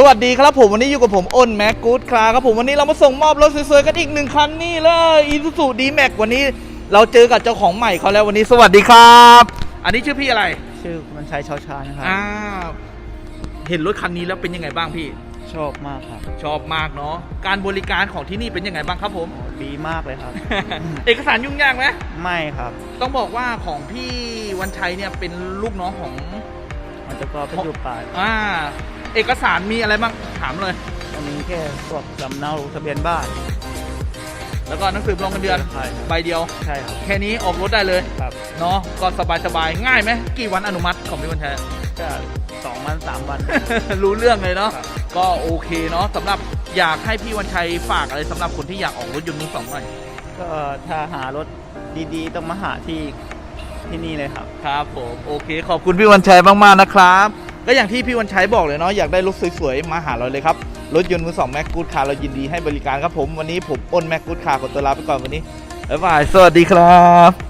สวัสดีครับผมวันนี้อยู่กับผมอ้นแม็กกูดคลาครับผมวันนี้เรามาส่งมอบรถสวยๆกันอีกหนึ่งคันนี่เลยอีซูซูดีแม็กวันนี้เราเจอกับเจ้าของใหม่เขาแล้ววันนี้สวัสดีครับ อันนี้ชื่อพี่อะไรชื่อมันชัยชาวชานะครับอ่าเห็นรถคันนี้แล้วเป็นยังไงบ้างพี่ ชอบมากครับชอบมากเนาะการบริการของที่นี่เป็นยังไงบ้างครับผมโอ้ดีมากเลยครับ เอกสารยุ่งยากไหมไม่ครับ ต้องบอกว่าของพี่วันชัยเนี่ยเป็นลูกน้องของมันจะก็เป็นอยู่ป่ายอ่า เอกสารมีอะไรบ้างถามเลยอันนี้แค่พวกสำเนาทะเบียนบ้าน แล้วก็หนังสือลงเงินเดือนใช่ครับ ใบเดียว ใช่ครับแค่นี้ออกรถได้เลยครับเนาะก็สบายสบายๆง่ายไหมกี่วันอนุมัติของพี่วันชัย ก็สองวันสามวัน รู้เรื่องเลยเนาะครับ ก็โอเคเนาะสำหรับอยากให้พี่วันชัยฝากอะไรสำหรับคนที่อยากออกรถยนต์มือสองหน่อยก็ถ้าหารถดีๆ ต้องมาหาที่ที่นี่เลยครับ ครับผมโอเค ขอบคุณพี่วันชัยมากๆนะครับ ก็อย่างที่พี่วันชัยบอกเลยเนาะอยากได้รถสวยๆ มาหาเราเลยครับ รถยนต์มือสองแม็กกูดคาร์เรายินดีให้บริการครับผม วันนี้ผมอ้นแม็กกูดคาร์ขอตัวลาไปก่อนวันนี้บ๊ายบายสวัสดีครับ